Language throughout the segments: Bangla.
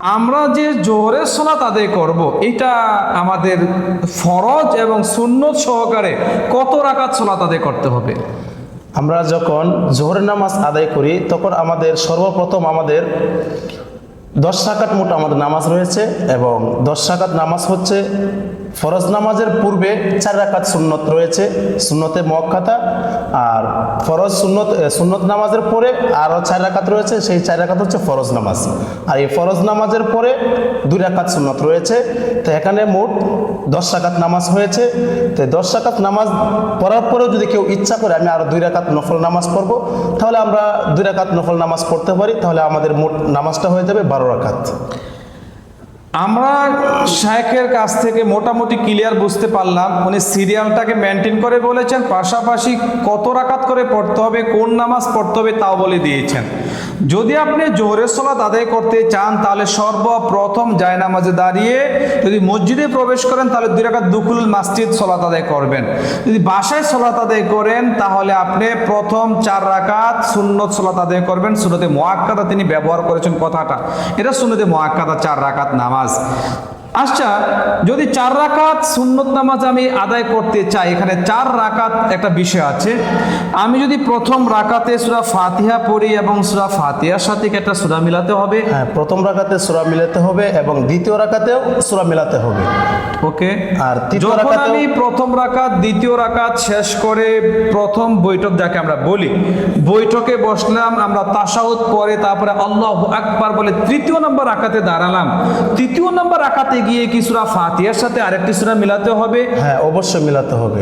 আমরা যে জোহরের সলাত আদায় করব, এটা আমাদের ফরজ এবং সুন্নত সহকারে কত রাকাত সলাত আদায় করতে হবে? আমরা যখন জোহরের নামাজ আদায় করি, তখন আমাদের সর্বপ্রথম আমাদের দশ সাকাত মোট আমাদের নামাজ রয়েছে এবং দশ সাকাত নামাজ হচ্ছে ফরজ নামাজের পূর্বে চার রাকাত সুন্নত রয়েছে, সুন্নতে মক্কাতা আর ফরজ সুন্নত সুন্নত নামাজের পরে আরও চার রাকাত রয়েছে, সেই চার রাকাত হচ্ছে ফরজ নামাজ। আর এই ফরজ নামাজের পরে দুই রাকাত সুন্নত রয়েছে। তো এখানে মোট দশ রাকাত নামাজ হয়েছে। তো দশ রাকাত নামাজ পড়ার পরেও যদি কেউ ইচ্ছা করে আমি আরও দুই রাকাত নফল নামাজ পড়ব, তাহলে আমরা দুই রাকাত নফল নামাজ পড়তে পারি। তাহলে আমাদের মোট নামাজটা হয়ে যাবে বারো রাকাত। আমরা শায়েখের কাছ থেকে মোটামুটি ক্লিয়ার বুঝতে পারলাম, উনি সিরিয়ালটাকে মেনটেন করে বলেছেন, পাশাপাশি কত রাকাত করে পড়তে হবে, কোন নামাজ পড়তে হবে তাও বলে দিয়েছেন। যদি আপনি জোহরের সলাত আদায় করতে চান, তাহলে সর্বপ্রথম জায়নামাজে দাঁড়িয়ে যদি মসজিদে প্রবেশ করেন, তাহলে দুই রাকাত দুকুল মাসজিদ সলাত আদায় করবেন। যদি বাসায় সলাত আদায় করেন, তাহলে আপনি প্রথম চার রাকাত সুন্নত সলাত আদায় করবেন। সুনতে মোয়াক্কাদা তিনি ব্যবহার করেছেন কথাটা। এটা সুনতে মোয়াক্কাদা চার রাকাত নামাজ। আচ্ছা যদি চার রাকাত সুন্নত নামাজ আমি আদায় করতে চাই এখানে চার রাকাত একটা বিষয় আছে। আমি যদি প্রথম রাকাতে সুরা ফাতিহা পড়ি এবং সুরা ফাতিহার সাথে একটা সুরা মিলাতে হবে? হ্যাঁ প্রথম রাকাতে সুরা মিলাতে হবে এবং দ্বিতীয় রাকাতেও সুরা মিলাতে হবে। ওকে? আর তৃতীয় যখন আমি প্রথম রাকাত দ্বিতীয় রাকাত শেষ করে প্রথম বৈঠক যাকে আমরা বলি বৈঠকে বসলাম আমরা তাসাউদ পরে তারপরে আল্লাহ আকবার বলে তৃতীয় নম্বর রাকাতে দাঁড়ালাম। তৃতীয় নম্বর রাকাতে গিয়ে কি সুরা ফাতিহার সাথে আরেকটি সুরা মিলাতে হবে? হ্যাঁ অবশ্যই মিলাতে হবে।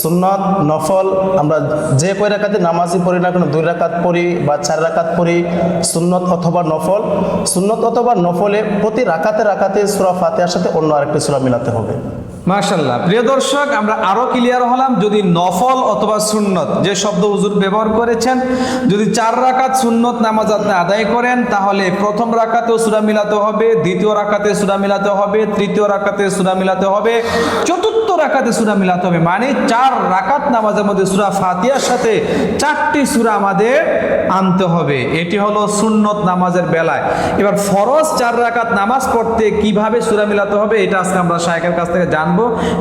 সুন্নত, নফল, আমরা যে কয় রাকাতে নামাজই পড়ি না কেন, দুই রাকাত পড়ি বা চার রাকাত পড়ি, সুন্নত অথবা নফল। সুন্নত অথবা নফলে প্রতি রাকাতে রাকাতে সুরা ফাতিহার সাথে অন্য আরেকটি সুরা মিলাতে হবে। মাশাল্লাহ প্রিয় দর্শক, আমরা আরও ক্লিয়ার হলাম, যদি নফল অথবা সুন্নত যে শব্দ হুজুর ব্যবহার করেছেন, যদি চার রাকাত সুন্নত নামাজ আপনি আদায় করেন, তাহলে প্রথম রাকাতেও সুরা মিলাতে হবে, দ্বিতীয় রাকাতে সুরা মিলাতে হবে, তৃতীয় রাকাতে সুরা মিলাতে হবে, চতুর্থ রাকাতে সুরা মিলাতে হবে। মানে চার রাকাত নামাজের মধ্যে সুরা ফাতিয়ার সাথে চারটি সুরা আমাদের আনতে হবে। এটি হলো সুন্নত নামাজের বেলায়। এবার ফরজ চার রাকাত নামাজ পড়তে কীভাবে সুরা মিলাতে হবে, এটা আজকে আমরা শায়েখের কাছ থেকে জানব।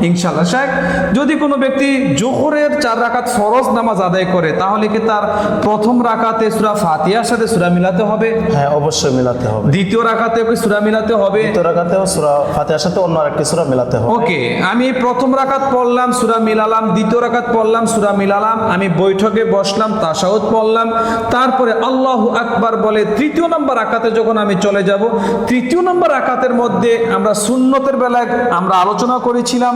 ইনশাল্লাহ শায়েখ যদি কোনো ব্যক্তি জোহরের চার রাকাত ফরজ নামাজ আদায় করে তাহলে কি তার প্রথম রাকাতে সুরা ফাতিহার সাথে সুরা মিলাতে হবে? হ্যাঁ অবশ্যই মিলাতে হবে। দ্বিতীয় রাকাতে কি সুরা মিলাতে হবে? দ্বিতীয় রাকাতেও সুরা ফাতেহার সাথে অন্য আরেকটি সুরা মিলাতে হবে। ওকে আমি প্রথম রাকাত পড়লাম সুরা মিলালাম দ্বিতীয় রাকাত পড়লাম সুরা মিলালাম আমি বৈঠকে বসলাম তাসাউদ পড়লাম তারপরে আল্লাহ আকবার বলে তৃতীয় নম্বর আকাতে যখন আমি চলে যাব তৃতীয় নম্বর আকাতের মধ্যে আমরা সুন্নতের বেলায় আমরা আলোচনা করেছিলাম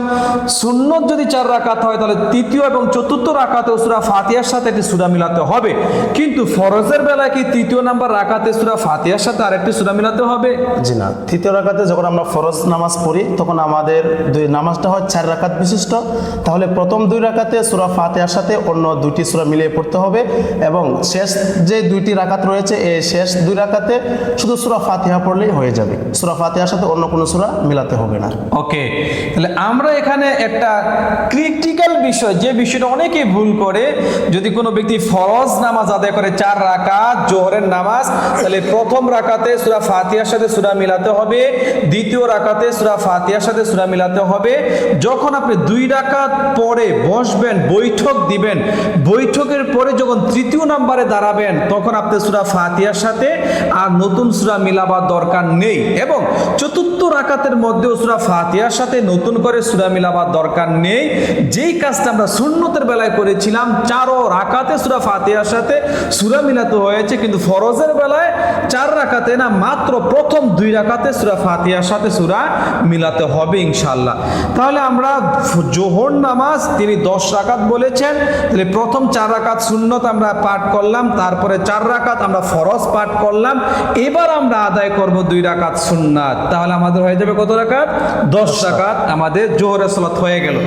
সুন্নত যদি চার রাকাত হয় তাহলে তৃতীয় এবং চতুর্থ রাকাতেও সুরা ফাতিয়ার সাথে একটি সুরা মিলাতে হবে। কিন্তু ফরজের বেলায় কি তৃতীয় নাম্বার রাকাতে সুরা ফাতিয়ার সাথে আরেকটি সুরা মিলাতে হবে? জি না। তৃতীয় রাকাতে যখন আমরা ফরজ নামাজ পড়ি তখন আমাদের দুই নামাজটা হয় চার রাকাত বিশিষ্ট। তাহলে প্রথম দুই রাকাতে সুরা ফাতিয়ার সাথে অন্য দুটি সুরা মিলিয়ে পড়তে হবে এবং শেষ যে দুইটি রাকাত রয়েছে এই শেষ দুই রাকাতে শুধু সুরা ফাতিহা পড়লেই হয়ে যাবে। সুরা ফাতিহার সাথে অন্য কোনো সুরা মিলাতে হবে না। ওকে। তাহলে আমরা এখানে একটা ক্রিটিক্যাল বিষয়, যে বিষয়টা অনেকেই ভুল করে। যদি কোনো ব্যক্তি ফরজ নামাজ আদায় করে চার রাকাত, জোহরের নামাজ, তাহলে প্রথম রাকাতে সুরা ফাতিহার সাথে সুরা মিলাতে হবে, দ্বিতীয় রাকাতে সুরা ফাতিহার সাথে সুরা মিলাতে হবে। যখন আপনি দুই রাকাত পরে বসবেন, বৈঠক দিবেন, বৈঠকের পরে যখন তৃতীয় নাম্বারে দাঁড়াবেন, তখন আপনি সুরা ফাতিহার সাথে আর নতুন সুরা মিলাবার দরকার নেই। এবং চতুর্থ রাকাতের মধ্যেও সুরা ফাতিহার সাথে নতুন করে সুরা মিলাবার দরকার নেই। যেই কাজটা আমরা সুন্নতের বেলায় করেছিলাম, চারো রাকাতে সুরা ফাতিহার সাথে সুরা মিলাতে হয়েছে, কিন্তু ফরজের বেলায় চার রাকাতে না, মাত্র প্রথম দুই রাকাতে সুরা ফাতিহার সাথে সুরা মিলাতে হবে ইনশাল্লাহ তাহলে আমরা জোহর নামাজ, তিনি দশ রাকাত বলেছেন, তাহলে প্রথম চার রাকাত সুন্নত আমরা পাঠ করলাম, তারপরে চার রাকাত আমরা ফরজ পাঠ করলাম, এবার আমরা আদায় করব দুই রাকাত সুন্নাত। তাহলে আমাদের হয়ে যাবে কত রাকাত? দশ রাকাত। আমাদের জোহরের সালাত হয়ে গেল।